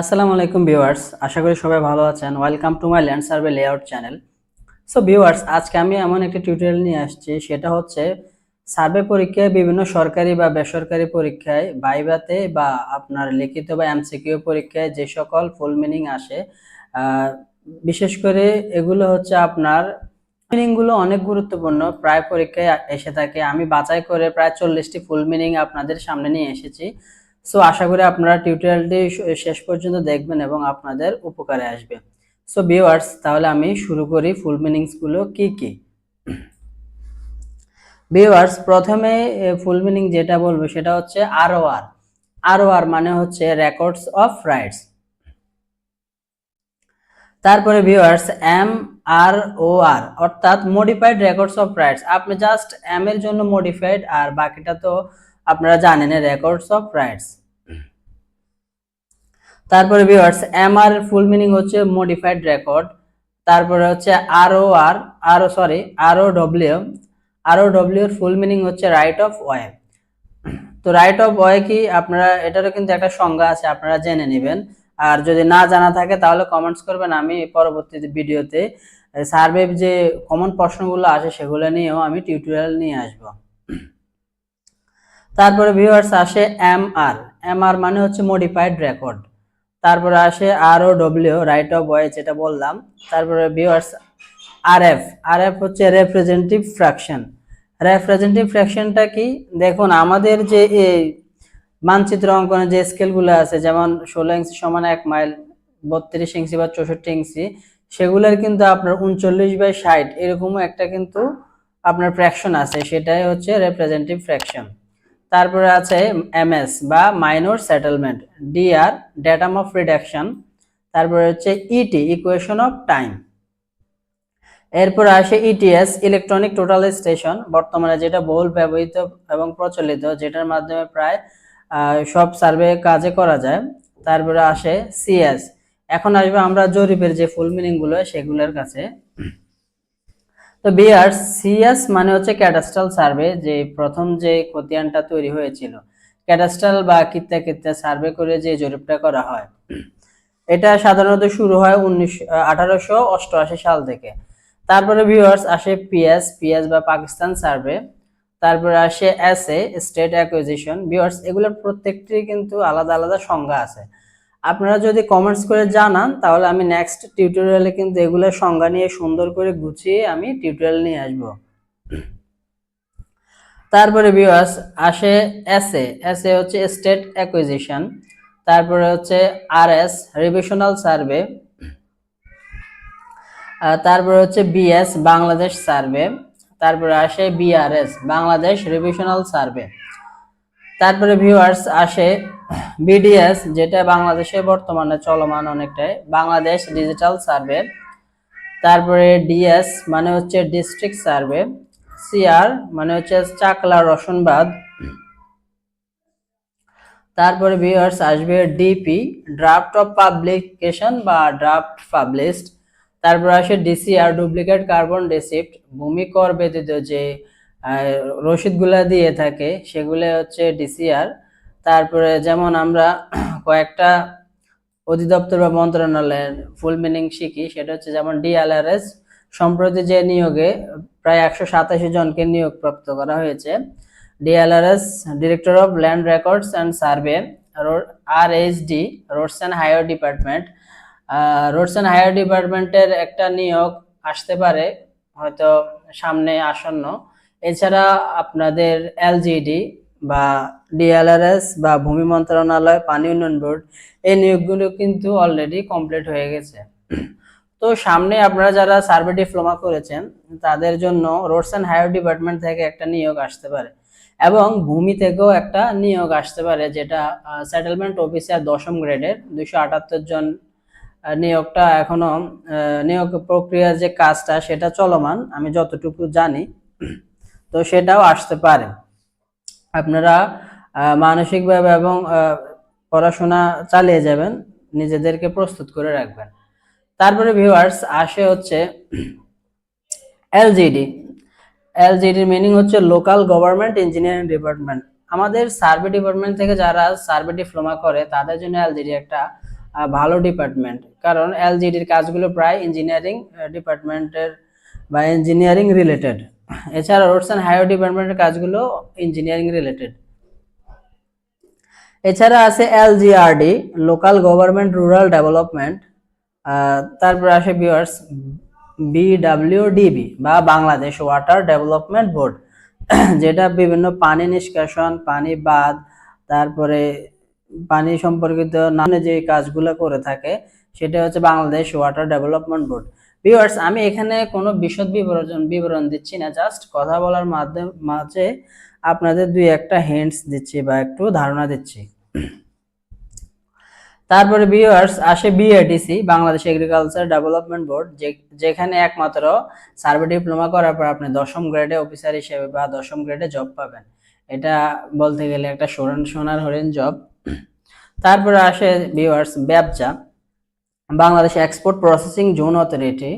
আসসালামু আলাইকুম ভিউয়ার্স, আশা করি সবাই ভালো আছেন। Welcome to my land survey layout channel so viewers, আজকে আমি এমন একটা টিউটোরিয়াল নিয়ে আসছি, সেটা হচ্ছে সার্ভে পরীক্ষায় বিভিন্ন সরকারি বা বেসরকারি পরীক্ষায় বাইবাতে বা আপনার লিখিত বা এমসিকিউ পরীক্ষায় যে সকল ফুল মিনিং আসে বিশেষ করে এগুলো হচ্ছে আপনার মিনিংগুলো অনেক গুরুত্বপূর্ণ। প্রায় পরীক্ষায় এসে থাকে। আমি বাছাই করে প্রায় চল্লিশটি ফুল মিনিং আপনাদের সামনে নিয়ে এসেছি। সো আশা করি আপনারা টিউটোরিয়ালটি শেষ পর্যন্ত দেখবেন এবং আপনাদের উপকারে আসবে। সো ভিউয়ার্স তাহলে আমি শুরু করি ফুল মিনিংসগুলো কি কি? ভিউয়ার্স প্রথমে ফুল মিনিং যেটা বলব সেটা হচ্ছে R O R R O R মানে হচ্ছে রেকর্ডস অফ রাইটস তারপরে viewers M R O R অর্থাৎ মডিফাইড রেকর্ডস অফ রাইটস আপনি জাস্ট এম এর জন্য মডিফাইড আর বাকিটা তো আপনারা জানেন রেকর্ডস অফ রাইটস তারপরে viewers M R full meaning হচ্ছে মডিফাইড রেকর্ড তারপরে হচ্ছে R O R R sorry R O W R O W এর ফুল মিনিং হচ্ছে রাইট অফ ওয়ে তো রাইট অফ ওয়ে কি? আপনারা এটারও কিন্তু একটা সংজ্ঞা আছে আপনারা জেনে নেবেন। আর যদি না জানা থাকে তাহলে কমেন্টস করবেন আমি পরবর্তী ভিডিওতে। সার্ভে যে কমন প্রশ্নগুলো আসে সেগুলো নিয়েও আমি টিউটোরিয়াল নিয়ে আসব। তারপরে ভিউয়ার্স আসে এম আর এম আর মানে হচ্ছে মডিফাইড রেকর্ড তারপরে আসে R O W right of way যেটা বললাম। তারপরে viewers R F R F হচ্ছে রেপ্রেজেন্টেটিভ ফ্র্যাকশন রেপ্রেজেন্টেটিভ ফ্র্যাকশনটা কি? দেখুন, আমাদের যে এই মানচিত্র অঙ্কনের যে স্কেলগুলো আছে, যেমন ষোলো ইঞ্চি সমান এক মাইল বত্রিশ ইঞ্চি বা চৌষট্টি ইঞ্চি, সেগুলোর কিন্তু আপনার উনচল্লিশ বাই ষাট, এরকমও একটা কিন্তু আপনার ফ্র্যাকশন আছে, সেটাই হচ্ছে রেপ্রেজেন্টেটিভ ফ্র্যাকশন তারপরে আছে এমএস বা minor settlement, DR datum of reduction, তারপরে হচ্ছে ইটি, ইকুয়েশন অফ টাইম। এরপর আসে ইটিএস, ইলেকট্রনিক টোটাল স্টেশন, বর্তমানে যেটা বহুল ব্যবহৃত এবং প্রচলিত, যেটার মাধ্যমে প্রায় সব সার্ভে কাজে করা যায়। তারপরে আসে সিএস। এখন আসবে আমরা জরিপের যে ফুল মিনিংগুলো, সেগুলোর কাছে। তো বিআর সিএস মানে হচ্ছে ক্যাডাস্ট্রাল সার্ভে, যে প্রথম যে খতিয়ানটা তৈরি হয়েছিল। ক্যাডাস্ট্রাল বা কিত্তা কিত্তা সার্ভে করে যে জরিপটা করা হয়। এটা সাধারণত শুরু হয় উনিশ, আঠারোশো অষ্টআশি সাল থেকে। তারপরে ভিউয়ার্স আসে পিএস পিএস বা পাকিস্তান সার্ভে। তারপরে আসে এসএ স্টেট অ্যাকুইজিশন। ভিউয়ার্স এগুলোর প্রত্যেকটির কিন্তু আলাদা আলাদা সংজ্ঞা আছে। আপনারা যদি কমেন্টস করে জানান, তাহলে আমি নেক্সট টিউটোরিয়ালে কিন্তু এগুলোর সংজ্ঞা নিয়ে সুন্দর করে গুছিয়ে আমি টিউটোরিয়াল নিয়ে আসব। তারপরে ভিউয়ার্স আসে এসএ এসএ হচ্ছে স্টেট অ্যাকুইজিশন তারপরে হচ্ছে আর এস রিভিশনাল সার্ভে তারপরে হচ্ছে বিএস বাংলাদেশ সার্ভে তারপরে আসে বিআরএস বাংলাদেশ রিভিশনাল সার্ভে তারপরে ভিউয়ার্স আসে বিডিএস যেটা বাংলাদেশে বর্তমানে চলমান অনেকটাই। বাংলাদেশ ডিজিটাল সার্ভে তারপরে ডিএস মানে হচ্ছে ডিস্ট্রিক্ট সার্ভে সিআর মানে হচ্ছে চাকলা রসনবাদ। তারপরে ভিউয়ার্স আসবে ডিপি ড্রাফট অফ পাবলিকেশন বা ড্রাফট পাবলিশড তারপরে আসে ডিসিআর ডুপ্লিকেট কার্বন রিসিপ্ট ভূমি কর ব্যতীত যে রসিদগুলা দিয়ে থাকে, সেগুলো হচ্ছে ডিসিআর। তারপরে যেমন আমরা কয়েকটা অধিদপ্তর বা মন্ত্রণালয়ের ফুল মিনিং শিখি, সেটা হচ্ছে যেমন ডিএলআরএস সম্প্রতি যে নিয়োগে প্রায় একশো সাতাশি জনকে নিয়োগপ্রাপ্ত করা হয়েছে। DLRS director of land records and survey R H D roads and higher department roads and higher ডিপার্টমেন্টের একটা নিয়োগ আসতে পারে, হয়তো সামনে আসন্ন। এছাড়া আপনাদের এলজিডি বা ডিএলআরএস বা ভূমি মন্ত্রণালয়, পানি উন্নয়ন বোর্ড, এই নিয়োগগুলো কিন্তু অলরেডি কমপ্লিট হয়ে গেছে। তো সামনে আপনারা যারা সার্ভে ডিপ্লোমা করেছেন, তাদের জন্য রোডস অ্যান্ড হাইওয়ে ডিপার্টমেন্ট থেকে একটা নিয়োগ আসতে পারে এবং ভূমি থেকেও একটা নিয়োগ আসতে পারে যেটা সেটেলমেন্ট অফিসার দশম গ্রেডের দুইশো আটাত্তর জন নিয়োগটা এখনও নিয়োগ প্রক্রিয়ার যে কাজটা সেটা চলমান, আমি যতটুকু জানি। তো সেটাও আসতে পারে। আপনারা মানসিকভাবে এবং পড়াশোনা চালিয়ে যাবেন, নিজেদেরকে প্রস্তুত করে রাখবেন। তারপরে ভিউয়ার্স আসে হচ্ছে এলজিডি এলজিডির মিনিং হচ্ছে লোকাল গভর্নমেন্ট ইঞ্জিনিয়ারিং ডিপার্টমেন্ট আমাদের সার্ভে ডিপার্টমেন্ট থেকে যারা সার্ভে ডিপ্লোমা করে, তাদের জন্য এলজিডি একটা ভালো ডিপার্টমেন্ট কারণ এলজিডির কাজগুলো প্রায় ইঞ্জিনিয়ারিং ডিপার্টমেন্টের বা ইঞ্জিনিয়ারিং রিলেটেড এছাড়া রোডস অ্যান্ড হাইওয়ে ডিপার্টমেন্টের কাজগুলো ইঞ্জিনিয়ারিং রিলেটেড এছাড়া আছে LGRD local government rural development তারপরে আসে ভিউয়ার্স বিডাব্লিউডিবি বা বাংলাদেশ ওয়াটার ডেভেলপমেন্ট বোর্ড যেটা বিভিন্ন পানি নিষ্কাশন, পানি বাঁধ, তারপরে পানি সম্পর্কিত নানা যে কাজগুলো করে থাকে, সেটা হচ্ছে Bangladesh water development board viewers আমি এখানে কোনো বিশদ বিবরণ বিবরণ দিচ্ছি না জাস্ট কথা বলার মাধ্যমে মাঝে আপনাদের দুই একটা হিন্টস দিচ্ছি বা একটু ধারণা দিচ্ছি। তারপরে ভিউয়ার্স আসে BADC Bangladesh agriculture development board যেখানে একমাত্র সার্ভে ডিপ্লোমা করার পর আপনি দশম গ্রেডে অফিসার হিসেবে বা দশম গ্রেডে জব পাবেন। এটা বলতে গেলে একটা সোনার সোনার হরিণ জব তারপরে আসে ভিউয়ার্স ব্যবসা। Bangladesh export processing zone authority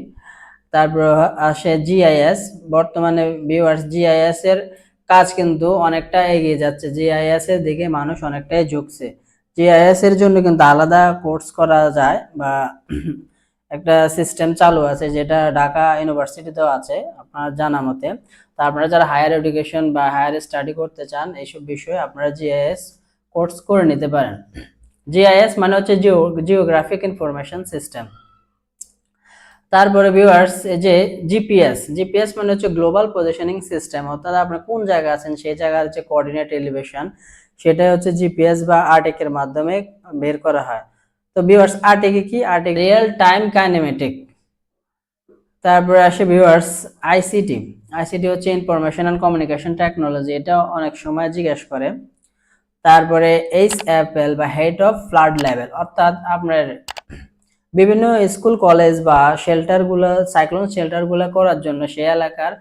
তারপর আসে জিআইএস বর্তমানে ভিউয়ার্স জিআইএস এর কাজ কিন্তু অনেকটা এগিয়ে যাচ্ছে। জিআইএস এর দিকে মানুষ অনেকটাই ঝুঁকছে। জিআইএস এর জন্য কিন্তু আলাদা কোর্স করা যায় বা একটা সিস্টেম চালু আছে যেটা ঢাকা ইউনিভার্সিটিতেও আছে, আপনার জানা মতে। তা আপনারা যারা হায়ার এডুকেশন বা হায়ার স্টাডি করতে চান, এইসব বিষয়ে আপনারা জিআইএস কোর্স করে নিতে পারেন। জিআইএস মানে হচ্ছে জিও জিওগ্রাফিক ইনফরমেশন সিস্টেম তারপরে ভিউয়ার্স যে জিপিএস জিপিএস মানে হচ্ছে গ্লোবাল পজিশনিং সিস্টেম অর্থাৎ আপনি কোন জায়গায় আছেন, সেই জায়গার হচ্ছে কোঅর্ডিনেট এলিভেশন সেটা হচ্ছে জিপিএস বা আরটিক এর মাধ্যমে বের করা হয়। তো ভিউয়ার্স আরটিক কি? আরটিক রিয়েল টাইম কাইনেমেটিক তারপরে আসে ভিউয়ার্স আইসিটি আইসিটি হচ্ছে ইনফরমেশন অ্যান্ড কমিউনিকেশন টেকনোলজি এটা অনেক সময় জিজ্ঞেস করে। তারপরে এইচ এল বা হেড অফ ফ্লাড লেভেল অর্থাৎ আপনার বিভিন্ন স্কুল, কলেজ বা শেল্টারগুলো সাইক্লোন শেল্টারগুলো করার জন্য সেই এলাকার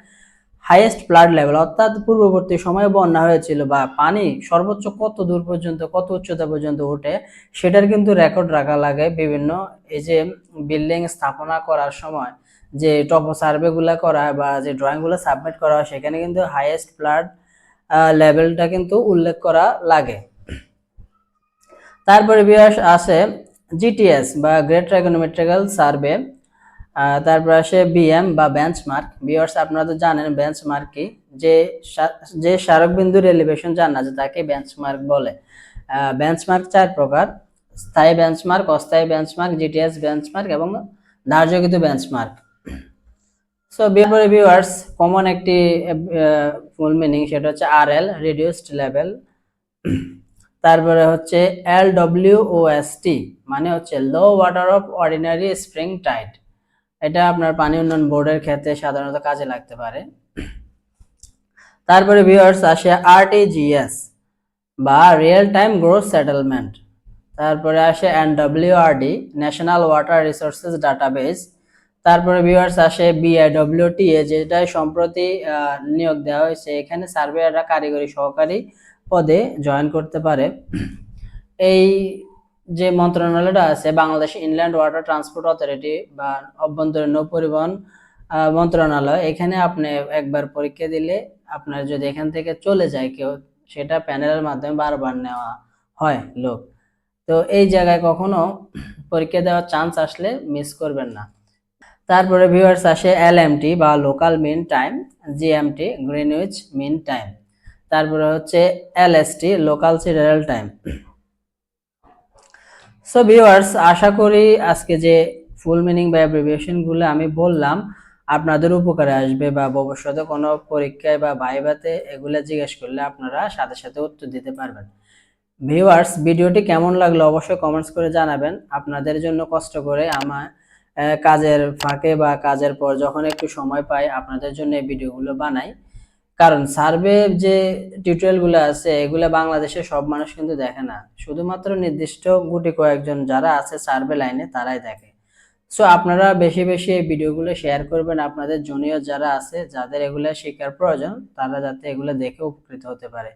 হাইয়েস্ট ফ্লাড লেভেল অর্থাৎ পূর্ববর্তী সময়ে বন্যা হয়েছিল বা পানি সর্বোচ্চ কত দূর পর্যন্ত, কত উচ্চতা পর্যন্ত ওঠে, সেটার কিন্তু রেকর্ড রাখা লাগে বিভিন্ন এই যে বিল্ডিং স্থাপনা করার সময়, যে টপো সার্ভেগুলো করা হয় বা যে ড্রয়িংগুলো সাবমিট করা হয়, সেখানে কিন্তু হাইয়েস্ট ফ্লাড লেভেলটা কিন্তু উল্লেখ করা লাগে। তারপরে বিয়াস আসে জিটিএস বা গ্রেট ট্রাইগোনোমেট্রিক্যাল সার্ভে তারপর আসে বিএম বা বেঞ্চমার্ক বিয়ার্স আপনারা তো জানেন বেঞ্চমার্ক কি? যে যে স্মারক বিন্দুর এলিভেশন জানা যায় তাকে বেঞ্চমার্ক বলে। বেঞ্চমার্ক চার প্রকার। স্থায়ী বেঞ্চমার্ক অস্থায়ী বেঞ্চমার্ক জিটিএস বেঞ্চমার্ক এবং ধার্যকৃত benchmark so dear viewers common একটি ফুল মিনিং সেটা হচ্ছে আর এল রিডিউসড লেভেল তারপরে হচ্ছে এল ডব্লিউ ও এস টি মানে হচ্ছে low water of ordinary spring tide এটা আপনার পানি উন্নয়ন বোর্ডের ক্ষেত্রে সাধারণত কাজে লাগতে পারে। তারপরে ভিউয়ার্স আসে আরটিজিএস বা রিয়েল টাইম গ্রোথ সেটেলমেন্ট তারপরে আসে NWRD national water resources database তারপরে ভিউয়ার্স আসে বিআইডব্লিউটিএ যেটা সম্প্রতি নিয়োগ দেওয়া হয়েছে। এখানে সার্ভেয়াররা কারিগরি সহকারী পদে জয়েন করতে পারে। এই যে মন্ত্রণালয়টা আছে, Bangladesh inland water transport authority বা অভ্যন্তরীণ নৌ পরিবহন মন্ত্রণালয়, এখানে আপনি একবার পরীক্ষা দিলে আপনার যদি এখান থেকে চলে যায় কেউ, সেটা প্যানেলের মাধ্যমে বারবার নেওয়া হয় লোক। তো এই জায়গায় কখনো পরীক্ষা দেওয়ার চান্স আসলে মিস করবেন না। তারপরে ভিউয়ার্স আসে এলএমটি বা local mean time GMT Greenwich mean time তারপরে হচ্ছে LST local sidereal time so viewers আশা করি আজকে যে ফুল মিনিং বা অ্যাব্রিভিয়েশনগুলো আমি বললাম, আপনাদের উপকারে আসবে বা ভবিষ্যতে কোনো পরীক্ষায় বা ভাইভাতে এগুলো জিজ্ঞেস করলে আপনারা সাথে সাথে উত্তর দিতে পারবেন। ভিউয়ার্স ভিডিওটি কেমন লাগল অবশ্যই কমেন্টস করে জানাবেন। আপনাদের জন্য কষ্ট করে আমার কাজের ফাঁকে বা কাজের পর যখন একটু সময় পাই, আপনাদের জন্য এই ভিডিওগুলো বানাই। কারণ সার্ভে যে টিউটোরিয়ালগুলো আছে, এগুলো বাংলাদেশের সব মানুষ কিন্তু দেখে না। শুধুমাত্র নির্দিষ্ট গুটি কয়েকজন যারা আছে সার্ভে লাইনে, তারাই দেখে। সো, আপনারা বেশি বেশি এই ভিডিওগুলো শেয়ার করবেন। আপনাদের জুনিয়র যারা আছে, যাদের এগুলো শেখার প্রয়োজন, তারা যাতে এগুলো দেখে উপকৃত হতে পারে।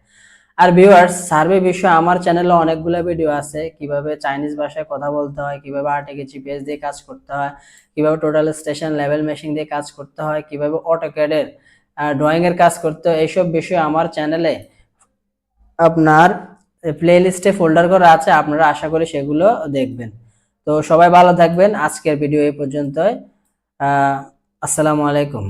আর ভিউয়ার্স সার্ভে বিষয়ে আমার চ্যানেলে অনেকগুলো ভিডিও আছে। কীভাবে চাইনিজ ভাষায় কথা বলতে হয়, কীভাবে আর্টিকে জিপিএস দিয়ে কাজ করতে হয়, কীভাবে টোটাল স্টেশন লেভেল মেশিন দিয়ে কাজ করতে হয়, কীভাবে অটোক্যাডের ড্রয়িং এর কাজ করতে হয়, এইসব বিষয়ে আমার চ্যানেলে আপনার প্লে লিস্টে ফোল্ডার করা আছে, আপনারা আশা করি সেগুলো দেখবেন। তো সবাই ভালো থাকবেন। আজকের ভিডিও এই পর্যন্তই। আসসালামু আলাইকুম।